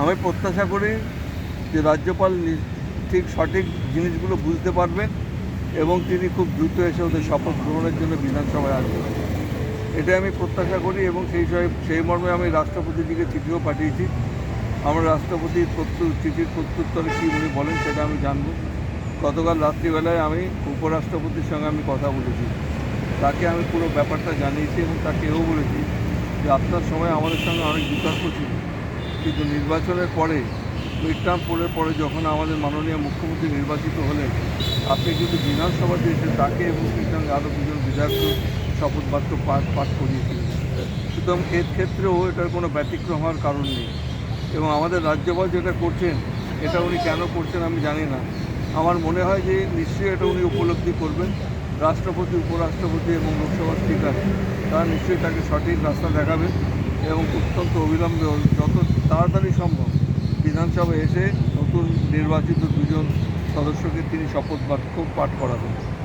আমি প্রত্যাশা করি যে রাজ্যপাল ঠিক সঠিক জিনিসগুলো বুঝতে পারবেন এবং তিনি খুব দ্রুত এসে ওদের শপথ গ্রহণের জন্য বিধানসভায় আসবেন। এটাই আমি প্রত্যাশা করি এবং সেই সেই মর্মে আমি রাষ্ট্রপতিজিকে চিঠিও পাঠিয়েছি। আমরা রাষ্ট্রপতির প্রত্যু চিঠির প্রত্যুত্তরে কী উনি বলেন সেটা আমি জানব। গতকাল রাত্রিবেলায় আমি উপরাষ্ট্রপতির সঙ্গে আমি কথা বলেছি। তাকে আমি পুরো ব্যাপারটা জানিয়েছি এবং তাকে এও বলেছি যে আপনার সময় আমাদের সঙ্গে অনেক বিতর্ক ছিল। কিন্তু নির্বাচনের পরে মিড পোলের পরে যখন আমাদের মাননীয় মুখ্যমন্ত্রী নির্বাচিত হলেন, আপনি কিন্তু বিধানসভাতে এসে তাকে এবং সেই সঙ্গে আরও দুজন বিধায়ককে শপথ বাক্য পাঠ পাঠ করিয়েছিলেন, সুতরাং এর ক্ষেত্রেও এটার কোনো ব্যতিক্রম হওয়ার কারণ নেই। এবং আমাদের রাজ্যপাল যেটা করছেন, এটা উনি কেন করছেন আমি জানি না। আমার মনে হয় যে নিশ্চয়ই এটা উনি উপলব্ধি করবেন। রাষ্ট্রপতি, উপরাষ্ট্রপতি এবং লোকসভার স্পিকার, তারা নিশ্চয়ই তাকে সঠিক রাস্তা দেখাবেন এবং অত্যন্ত অবিলম্বে যত তাড়াতাড়ি সম্ভব। বিধানসভায় এসে নতুন নির্বাচিত দুজন সদস্যকে তিনি শপথ বাক্য পাঠ করাবেন।